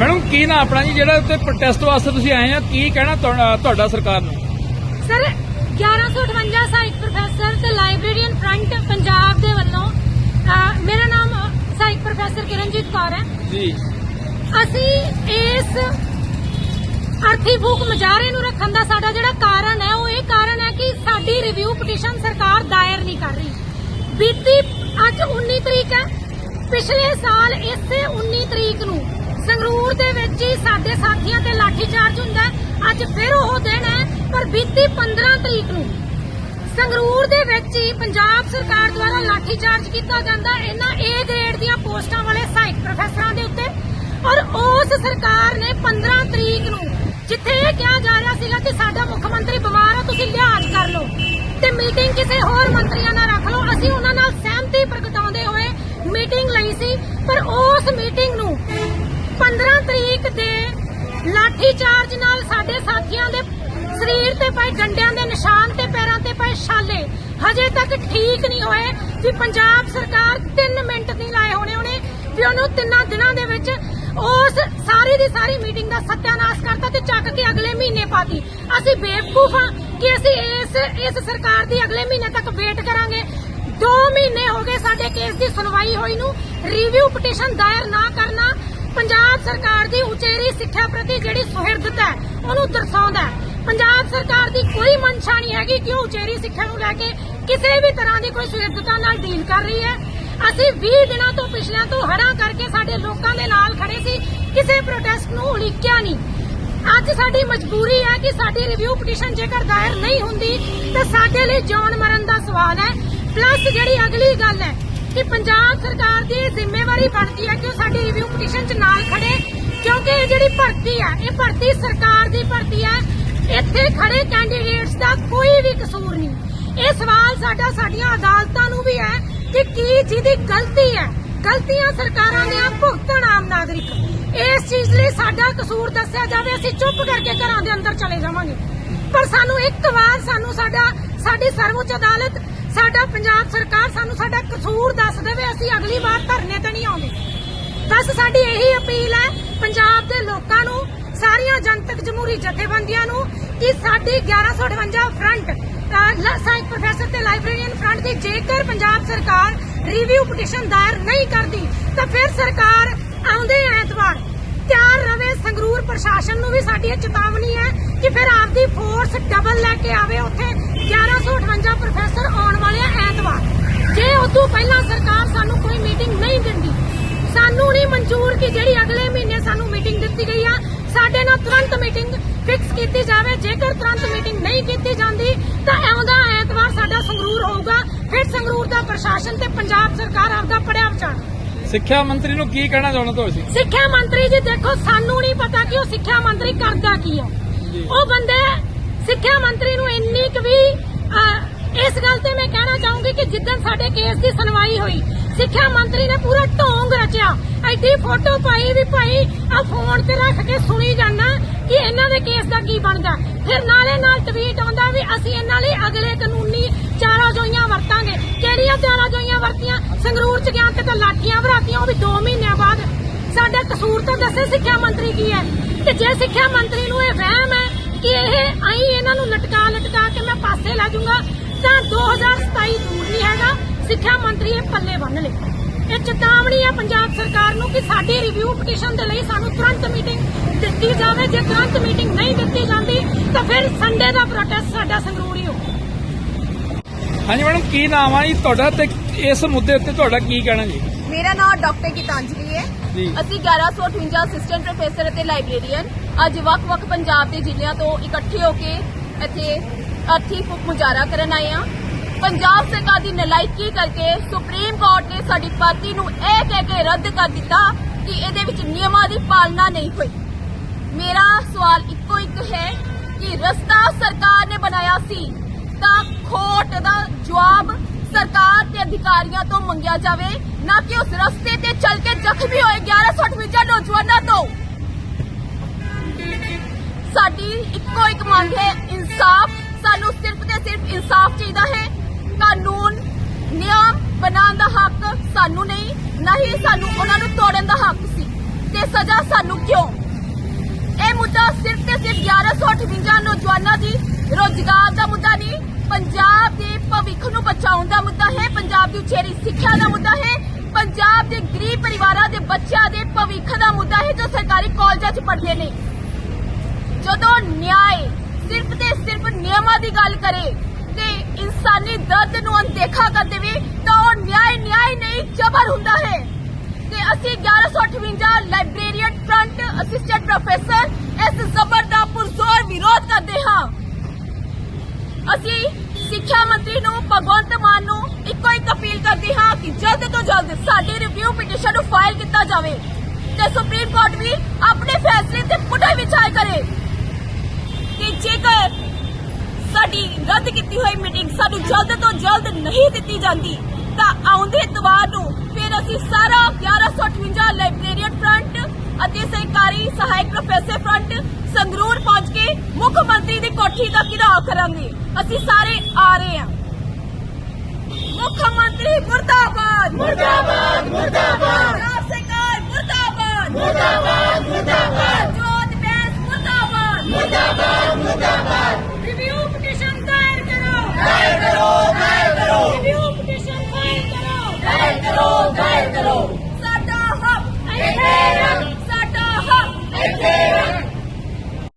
Madam ਕੀ ਨਾ ਆਪਣਾ ਜੀ ਜਿਹੜਾ ਉੱਤੇ ਪ੍ਰੋਟੈਸਟ ਵਾਸਤੇ ਤੁਸੀਂ ਆਏ ਆ ਕੀ ਕਹਿਣਾ ਤੁਹਾ- ਤੁਹਾਡਾ ਸਰਕਾਰ ਨੂੰ? ਸਰ 1158 ਸਾਹਿਤ ਪ੍ਰੋਫੈਸਰ ਤੇ ਲਾਇਬ੍ਰੇਰੀਅਨ ਫਰੰਟ ਪੰਜਾਬ ਦੇ ਵੱਲੋਂ ਮੇਰਾ ਨਾਮ ਸਾਹਿਤ ਪ੍ਰੋਫੈਸਰ ਕਿਰਨਜੀਤ ਕੌਰ ਹੈ। ਜੀ। ਅਸੀਂ ਇਸ ਅਰਥੀ ਫੂਕ ਮੁਜ਼ਾਹਰੇ ਨੂੰ ਰੱਖਣ ਦਾ ਸਾਡਾ ਜਿਹੜਾ ਕਾਰਨ ਹੈ ਉਹ ਇਹ ਕਾਰਨ ਹੈ ਕਿ ਸਾਡੀ ਰਿਵਿਊ ਪਟੀਸ਼ਨ ਸਰਕਾਰ ਦਾਇਰ ਨਹੀਂ ਕਰ ਰਹੀ। ਬੀਤੀ ਅੱਜ 19 ਤਰੀਕ ਹੈ ਪਿਛਲੇ ਸਾਲ ਇਸੇ 19 ਤਰੀਕ ਨੂੰ ਸੰਗਰੂਰ ਦੇ ਵਿੱਚ ਹੀ ਸਾਡੇ ਸਾਥੀਆਂ ਤੇ ਲਾਠੀਚਾਰਜ ਹੁੰਦਾ ਅੱਜ ਫਿਰ ਉਹ ਦਿਨ ਹੈ, ਪਰ ਬੀਤੀ 15 ਤਰੀਕ ਨੂੰ ਸੰਗਰੂਰ ਦੇ ਵਿੱਚ ਹੀ ਪੰਜਾਬ ਸਰਕਾਰ ਦੁਆਰਾ ਲਾਠੀਚਾਰਜ ਕੀਤਾ ਜਾਂਦਾ ਇਹਨਾਂ ਏ ਗ੍ਰੇਡ ਦੀਆਂ ਪੋਸਟਾਂ ਵਾਲੇ ਸਹਾਇਕ ਪ੍ਰੋਫੈਸਰਾਂ ਦੇ ਉੱਤੇ। ਔਰ ਉਸ ਸਰਕਾਰ ਨੇ 15 ਤਰੀਕ ਨੂੰ ਜਿੱਥੇ ਇਹ ਕਿਹਾ ਜਾ ਰਿਹਾ ਸੀਗਾ ਕਿ ਸਾਡਾ ਮੁੱਖ ਮੰਤਰੀ ਬਿਮਾਰ ਹੈ ਤੁਸੀਂ ਲਿਹਾਜ਼ ਕਰ ਲਓ ਤੇ ਮੀਟਿੰਗ ਕਿਸੇ ਹੋਰ ਮੰਤਰੀਆਂ ਨਾਲ ਰੱਖ ਲਓ। ਅਸੀਂ ਉਹਨਾਂ ਨਾਲ ਸਹਿਮਤੀ ਪ੍ਰਗਟਾਉਂਦੇ ਹੋਏ ਮੀਟਿੰਗ ਲਈ ਸੀ, ਪਰ ਉਸ ਮੀਟਿੰਗ ਨੂੰ ਲਾਠੀ ਨਾਲ ਸਾਡੇ ਸਾਥੀਆਂ ਦੇ ਸਰੀਰ ਤੇ ਪਏ ਡੰਡਿਆਂ ਦੇ ਨਿਸ਼ਾਨ ਤੇ ਪੈਰਾਂ ਤੇ ਪਏ ਛਾਲੇ। ਹਜੇ ਤੱਕ ਠੀਕ ਨਹੀਂ ਹੋਏ ਵੀ ਪੰਜਾਬ ਸਰਕਾਰ 3 ਮਿੰਟ ਨਹੀਂ ਲਾਏ ਹੋਣੇ ਉਹਨੇ ਵੀ ਉਹਨੂੰ ਤਿੰਨਾਂ ਦਿਨਾਂ ਦੇ ਵਿੱਚ ਉਸ ਸਾਰੀ ਦੀ ਸਾਰੀ ਮੀਟਿੰਗ ਦਾ ਸੱਤਿਆਨਾਸ਼ ਕਰਤਾ ਤੇ ਚੱਕ ਕੇ ਅਗਲੇ ਮਹੀਨੇ ਪਾਤੀ। ਅਸੀਂ ਬੇਵਕੂਫ ਹਾਂ ਕਿ ਅਸੀਂ ਇਸ ਇਸ ਸਰਕਾਰ ਦੀ ਅਗਲੇ ਮਹੀਨੇ ਤੱਕ ਵੇਟ ਕਰਾਂਗੇ। 2 ਮਹੀਨੇ ਹੋ ਗਏ ਸਾਡੇ ਕੇਸ ਦੀ ਸੁਣਵਾਈ ਹੋਈ ਨੂੰ। ਰਿਵਿਊ ਪਟੀਸ਼ਨ ਦਾਇਰ ਨਾ ਕਰਨਾ ਪੰਜਾਬ ਸਰਕਾਰ ਦੀ ਉਚੇਰੀ ਸਿੱਖਿਆ ਪ੍ਰਤੀ ਜਿਹੜੀ ਸੁਹਿਰਦਤਾ ਹੈ, ਉਹਨੂੰ ਦਰਸਾਉਂਦਾ ਹੈ। ਪੰਜਾਬ ਸਰਕਾਰ ਦੀ ਕੋਈ ਮਨਸ਼ਾ ਨਹੀਂ ਹੈਗੀ ਕਿ ਉਹ ਉਚੇਰੀ ਸਿੱਖਿਆ ਨੂੰ ਲੈ ਕੇ ਕਿਸੇ ਵੀ ਤਰ੍ਹਾਂ ਦੀ ਕੋਈ ਸੁਹਿਰਦਤਾ ਨਾਲ ਡੀਲ ਕਰ ਰਹੀ ਹੈ। ਅਸੀਂ 20 ਦਿਨਾਂ ਤੋਂ ਪਿਛਲਿਆਂ ਤੋਂ ਹੜਾਂ ਕਰਕੇ ਸਾਡੇ ਲੋਕਾਂ ਦੇ ਨਾਲ ਖੜੇ ਸੀ, ਕਿਸੇ ਪ੍ਰੋਟੈਸਟ ਨੂੰ ਉਲੀਕਿਆ ਨਹੀਂ। ਅੱਜ ਸਾਡੀ ਮਜਬੂਰੀ ਹੈ ਕਿ ਸਾਡੀ ਰਿਵਿਊ ਪਟੀਸ਼ਨ ਜੇਕਰ ਦਾਇਰ ਨਹੀਂ ਹੁੰਦੀ, ਤਾਂ ਸਾਡੇ ਲਈ ਜਾਨ ਮਰਨ ਦਾ ਸਵਾਲ ਹੈ। ਪਲੱਸ ਜਿਹੜੀ ਅਗਲੀ ਗੱਲ ਹੈ ਕਿ ਪੰਜਾਬ ਸਰਕਾਰ ਦੀ ਇਹ ਜ਼ਿੰਮੇਵਾਰੀ ਬਣਦੀ ਹੈ ਕਿ ਉਹ ਸਾਡੀ ਰਿਵਿਊ ਪਟੀਸ਼ਨ 'ਚ ਨਾਲ ਖੜੇ ਕਿਉਂਕਿ ਇਹ ਜਿਹੜੀ ਭਰਤੀ ਹੈ ਇਹ ਭਰਤੀ ਸਰਕਾਰ ਦੀ ਭਰਤੀ ਹੈ ਇੱਥੇ ਖੜੇ ਕੈਂਡੀਡੇਟਸ ਦਾ ਕੋਈ ਵੀ ਕਸੂਰ ਨਹੀਂ। ਇਹ ਸਵਾਲ ਸਾਡਾ, ਸਾਡੀਆਂ ਅਦਾਲਤਾਂ ਨੂੰ ਵੀ ਹੈ ਕਿ ਕੀ ਜਿਹਦੀ ਗਲਤੀ ਹੈ। ਗਲਤੀਆਂ ਸਰਕਾਰਾਂ ਨੇ ਆ ਭੁਗਤਣ ਆਮ ਨਾਗਰਿਕ। ਇਸ ਚੀਜ਼ ਲਈ ਸਾਡਾ ਕਸੂਰ ਦੱਸਿਆ ਜਾਵੇ, ਅਸੀਂ ਚੁੱਪ ਕਰਕੇ ਘਰਾਂ ਦੇ ਅੰਦਰ ਚਲੇ ਜਾਵਾਂਗੇ। ਪਰ ਸਾਨੂੰ ਇੱਕ ਵਾਰ ਸਾਨੂੰ ਸਾਡਾ, ਸਾਡੀ ਸਰਵਉੱਚ ਅਦਾਲਤ, ਸਾਡਾ ਪੰਜਾਬ ਸਰਕਾਰ ਸਾਨੂੰ ਸਾਡਾ ਕਸੂਰ ਦੱਸ ਦੇਵੇ, ਅਸੀਂ ਅਗਲੀ ਵਾਰ ਧਰਨੇ ਤੇ ਨਹੀਂ ਆਉਂਦੇ। ਬਸ ਸਾਡੀ ਇਹੀ ਅਪੀਲ ਹੈ, ਪੰਜਾਬ ਦੇ ਲੋਕਾਂ ਨੂੰ, ਸਾਰੀਆਂ ਜਨਤਕ ਜਮਹੂਰੀ ਜਥੇਬੰਦੀਆਂ ਨੂੰ, ਕਿ ਸਾਡੀ 1158 ਫਰੰਟ ਸਾਹਿਤ ਪ੍ਰੋਫੈਸਰ ਤੇ ਲਾਇਬ੍ਰੇਰੀਅਨ ਫਰੰਟ ਦੀ ਜੇਕਰ ਪੰਜਾਬ ਸਰਕਾਰ ਰਿਵਿਊ ਪਟੀਸ਼ਨ ਦਾਇਰ ਨਹੀਂ ਕਰਦੀ, ਤਾਂ ਫਿਰ ਸਰਕਾਰ ਆਉਂਦੇ ਐਤਵਾਰ। ਤਿਆਰ ਰਵੇ ਸੰਗਰੂਰ ਪ੍ਰਸ਼ਾਸਨ ਨੂੰ ਵੀ ਸਾਡੀ ਇਹ ਚੇਤਾਵਨੀ ਹੈ ਕਿ ਫਿਰ ਆਪਦੀ ਫੋਰਸ ਡਬਲ ਲੈ ਕੇ ਆਵੇ ਉੱਥੇ 1158 ਪ੍ਰੋਫੈਸਰ ਆਉਣ ਵਾਲੇ ਐਤਵਾਰ। ਜੇ ਉਦੋਂ ਪਹਿਲਾਂ ਸਰਕਾਰ ਸਾਨੂੰ ਕੋਈ ਮੀਟਿੰਗ ਨਹੀਂ ਦਿੰਦੀ ਸਾਨੂੰ ਨਹੀਂ ਮਨਜ਼ੂਰ ਕਿ ਜਿਹੜੀ ਅਗਲੇ ਮਹੀਨੇ ਸਾਨੂੰ ਮੀਟਿੰਗ ਦਿੱਤੀ ਗਈ ਆ। ਸਾਡੇ ਨਾਲ ਤੁਰੰਤ ਮੀਟਿੰਗ ਫਿਕਸ ਕੀਤੀ ਜਾਵੇ। ਜੇਕਰ ਤੁਰੰਤ ਮੀਟਿੰਗ ਨਹੀਂ ਕੀਤੀ ਜਾਂਦੀ ਤਾਂ ਆਉਂਦਾ ਐਤਵਾਰ ਸਾਡਾ ਸੰਗਰੂਰ ਹੋਊਗਾ। ਫਿਰ ਸੰਗਰੂਰ ਦਾ ਪ੍ਰਸ਼ਾਸਨ ਤੇ ਪੰਜਾਬ ਸਰਕਾਰ ਆਪਦਾ ਪੜਿਆ ਵਿਚਾਰ। ਸਿੱਖਿਆ ਮੰਤਰੀ ਨੂੰ ਕੀ ਕਹਿਣਾ ਚਾਹੁੰਦੇ ਤੁਸੀਂ? ਸਿੱਖਿਆ ਮੰਤਰੀ ਜੀ ਦੇਖੋ ਸਾਨੂੰ ਨਹੀਂ ਪਤਾ ਕਿ ਉਹ ਸਿੱਖਿਆ ਮੰਤਰੀ ਕਰਦਾ ਕੀ ਹੈ ਉਹ ਬੰਦੇ ਸਿੱਖਿਆ ਮੰਤਰੀ ਨੂੰ ਇੰਨੀ ਕੁ ਵੀ ਇਸ ਗੱਲ ਤੇ ਮੈਂ ਕਹਿਣਾ ਚਾਹੂੰਗੀ ਕਿ ਜਿੱਦਣ ਸਾਡੇ ਕੇਸ ਦੀ ਸੁਣਵਾਈ ਹੋਈ ਸਿੱਖਿਆ ਮੰਤਰੀ ਨੇ ਪੂਰਾ ਢੋਂਗ ਰਚਿਆ। ਐਡੀ ਫੋਟੋ ਪਾਈ ਵੀ ਭਾਈ ਆ ਫੋਨ ਤੇ ਰੱਖ ਕੇ ਸੁਣੀ ਜਾਣਾ ਕਿ ਇਹਨਾਂ ਦੇ ਕੇਸ ਦਾ ਕੀ ਬਣਦਾ। ਫਿਰ ਨਾਲੇ ਨਾਲ ਟਵੀਟ ਆਉਂਦਾ ਵੀ ਅਸੀਂ ਇਹਨਾਂ ਲਈ ਅਗਲੇ ਕਾਨੂੰਨੀ ਚਾਰਾ ਜੋਈਆਂ ਵਰਤਾਂਗੇ। ਕਿਹੜੀਆਂ ਚਾਰਾ ਜੋਈਆਂ ਵਰਤੀਆਂ? ਸੰਗਰੂਰ ਚ ਗਿਆ ਤੇ ਤਾਂ ਲਾਠੀਆਂ ਭਰਾਤੀਆਂ, ਉਹ ਵੀ 2 ਮਹੀਨਿਆਂ ਬਾਅਦ। ਸਾਡਾ ਕਸੂਰ ਤਾਂ ਦੱਸੇ ਸਿੱਖਿਆ ਮੰਤਰੀ ਕੀ ਹੈ। ਤੇ ਜੇ ਸਿੱਖਿਆ ਮੰਤਰੀ ਨੂੰ ਇਹ ਵਹਿਮ ਹੈ ਕਿ ਇਹ ਆਈ ਇਹਨਾਂ ਨੂੰ ਲਟਕਾ ਲਟਕਾ ਕੇ ਮੈਂ ਪਾਸੇ ਲਾ ਜੂੰਗਾ ਤਾਂ 2027 ਦੂਰ ਨਹੀਂ ਹੈਗਾ। ਸਿੱਖਿਆ ਮੰਤਰੀ ਇਹ ਪੱਲੇ ਬੰਨ ਲੇ ਇਹ ਚੇਤਾਵਨੀ ਹੈ ਪੰਜਾਬ ਸਰਕਾਰ ਨੂੰ ਕਿ ਸਾਡੀ ਰਿਵਿਊ ਪਟੀਸ਼ਨ ਦੇ ਲਈ ਸਾਨੂੰ ਤੁਰੰਤ ਮੀਟਿੰਗ ਦਿੱਤੀ ਜਾਵੇ। ਜੇ ਤੁਰੰਤ ਮੀਟਿੰਗ ਨਹੀਂ ਦਿੱਤੀ ਜਾਂਦੀ ਤਾਂ ਫਿਰ ਸੰਡੇ ਦਾ ਪ੍ਰੋਟੈਸਟ ਸਾਡਾ ਸੰਗਰੂਰ ਹੀ ਹੋਊ ਹਾਂਜੀ ਮੈਡਮ ਕੀ ਨਾਮ ਆ ਜੀ ਤੁਹਾਡਾ ਤੇ ਇਸ ਮੁੱਦੇ ਉੱਤੇ ਤੁਹਾਡਾ ਕੀ ਕਹਿਣਾ ਜੀ? ਮੇਰਾ ਨਾਮ ਡਾਕਟਰ ਗੀਤਾਂਜਲੀ ਹੈ। ਜੀ। ਅਸੀਂ 1158 ਅਸਿਸਟੈਂਟ ਪ੍ਰੋਫੈਸਰ ਅਤੇ ਲਾਇਬ੍ਰੇਰੀਅਨ ਅੱਜ ਵੱਖ-ਵੱਖ ਪੰਜਾਬ ਦੇ ਜ਼ਿਲ੍ਹਿਆਂ ਤੋਂ ਇਕੱਠੇ ਹੋ ਕੇ ਇੱਥੇ ਅਰਥੀ ਫੁਕ ਮੁਜ਼ਾਹਰਾ ਕਰਨ ਆਏ ਹਾਂ। ਪੰਜਾਬ ਸਰਕਾਰ ਦੀ ਨਲਾਇਕੀ ਕਰਕੇ ਸੁਪਰੀਮ ਕੋਰਟ ਨੇ ਸਾਡੀ ਪਾਰਟੀ ਨੂੰ ਇਹ ਕਹਿ ਕੇ ਰੱਦ ਕਰ ਦਿੱਤਾ ਕਿ ਇਹਦੇ ਵਿੱਚ ਨਿਯਮਾਂ ਦੀ ਪਾਲਣਾ ਨਹੀਂ ਹੋਈ। ਮੇਰਾ ਸਵਾਲ ਇੱਕੋ ਇੱਕ ਹੈ ਕਿ ਰਸਤਾ ਸਰਕਾਰ ਨੇ ਬਣਾਇਆ ਸੀ ਤਾਂ ਖੋਟ ਦਾ ਜਵਾਬ ਸਰਕਾਰ ਤੇ ਅਧਿਕਾਰੀਆਂ ਤੋਂ ਮੰਗਿਆ ਜਾਵੇ, ਨਾ ਕਿ ਉਸ ਰਸਤੇ ਤੇ ਚੱਲ ਕੇ ਜ਼ਖਮੀ ਹੋਏ 1158 ਨੌਜਵਾਨਾਂ ਤੋਂ। ਸਾਡੀ ਇੱਕੋ ਇੱਕ ਮੰਗ ਹੈ, ਇਨਸਾਫ ਸਾਨੂੰ ਸਿਰਫ ਤੇ ਸਿਰਫ ਇਨਸਾਫ ਚਾਹੀਦਾ ਹੈ। ਕਾਨੂੰਨ ਨਿਯਮ ਬਣਾਉਣ ਦਾ ਹੱਕ ਸਾਨੂੰ ਨਹੀਂ, ਨਾ ਸਾਨੂੰ ਉਹਨਾਂ ਨੂੰ ਤੋੜਨ ਦਾ ਹੱਕ ਸੀ। ਤੇ ਸਜ਼ਾ ਸਾਨੂੰ ਕਿਉਂ? ਇਹ ਮੁੱਦਾ ਸਿਰਫ ਤੇ ਸਿਰਫ 1158 ਨੌਜਵਾਨਾਂ ਦੀ ਰੋਜ਼ਗਾਰ ਦਾ ਮੁੱਦਾ ਨਹੀਂ, ਪੰਜਾਬ ਦੇ ਭਵਿੱਖ ਨੂੰ ਬਚਾਉਣ ਦਾ ਮੁੱਦਾ ਹੈ, ਪੰਜਾਬ ਦੀ ਉਚੇਰੀ ਸਿੱਖਿਆ ਦਾ ਮੁੱਦਾ ਹੈ, ਪੰਜਾਬ ਦੇ ਗਰੀਬ ਪਰਿਵਾਰਾਂ ਦੇ ਬੱਚਿਆਂ ਦੇ ਭਵਿੱਖ ਦਾ ਮੁੱਦਾ ਹੈ, ਜੋ ਸਰਕਾਰੀ ਕਾਲਜਾਂ 'ਚ ਪੜ੍ਹਦੇ ਨੇ। ਜਦੋਂ ਨਿਆਂ ਸਿਰਫ ਤੇ ਸਿਰਫ ਨਿਯਮਾਂ ਦੀ ਗੱਲ ਕਰੇ ਤੇ ਇਨਸਾਨੀ ਦਰਦ ਨੂੰ ਅਣਦੇਖਾ ਕਰ ਦੇਵੇ ਤਾਂ ਉਹ ਨਿਆਂ ਨਿਆਂ ਨਹੀਂ ਜ਼ਬਰ ਹੁੰਦਾ ਹੈ। ਤੇ ਅਸੀਂ 1158 ਲਾਇਬ੍ਰੇਰੀਅਨ ਫਰੰਟ ਅਸਿਸਟੈਂਟ ਪ੍ਰੋਫੈਸਰ ਇਸ ਜ਼ਬਰ ਦਾ ਪੁਰਜ਼ੋਰ ਵਿਰੋਧ ਕਰਦੇ ਹਾਂ। ਅਸੀਂ ਸਿੱਖਿਆ ਮੰਤਰੀ ਨੂੰ, ਭਗਵੰਤ ਮਾਨ ਨੂੰ ਇੱਕੋ ਇੱਕ ਅਪੀਲ ਕਰਦੇ ਹਾਂ ਕਿ ਜਲਦ ਤੋਂ ਜਲਦ ਸਾਡੀ ਰਿਵਿਊ ਪਟੀਸ਼ਨ ਨੂੰ ਫਾਈਲ ਕੀਤਾ ਜਾਵੇ ਤੇ ਸੁਪਰੀਮ ਕੋਰਟ ਵੀ ਆਪਣੇ ਫੈਸਲੇ ਤੇ ਪੁਨਰ ਵਿਚਾਰ ਕਰੇ। ਕਿ ਜੇਕਰ ਸਾਡੀ ਰੱਦ ਕੀਤੀ ਹੋਈ ਮੀਟਿੰਗ ਸਾਨੂੰ ਜਲਦ ਤੋਂ ਜਲਦ ਨਹੀਂ ਦਿੱਤੀ ਜਾਂਦੀ। ਤਾਂ ਆਉਂਦੇ ਇਤਵਾਰ ਨੂੰ ਫਿਰ ਅਸੀਂ ਸਾਰਾ 1158 ਲਾਇਬ੍ਰੇਰੀਅਨ ਫਰੰਟ ਅਤੇ ਸਰਕਾਰੀ ਸਹਾਇਕ ਪ੍ਰੋਫੈਸਰ ਫਰੰਟ ਸੰਗਰੂਰ ਪਹੁੰਚ ਕੇ ਮੁੱਖ ਮੰਤਰੀ ਦੀ ਕੋਠੀ ਦਾ ਘਿਰਾਓ ਕਰਾਂਗੇ। ਅਸੀਂ ਸਾਰੇ ਆ ਰਹੇ ਹਾਂ। ਮੁੱਖ ਮੰਤਰੀ ਮੁਰਦਾਬਾਦ। ਮੁਰਦਾਬਾਦ ਮੁਰਦਾਬਾਦ। ਪੰਜਾਬ ਸਰਕਾਰ ਮੁਰਦਾਬਾਦ। ਮੁਰਦਾਬਾਦ ਮੁਰਦਾਬਾਦ। ਜੋਤ ਬੈਂਸ ਮੁਰਦਾਬਾਦ। ਰਿਵਿਊ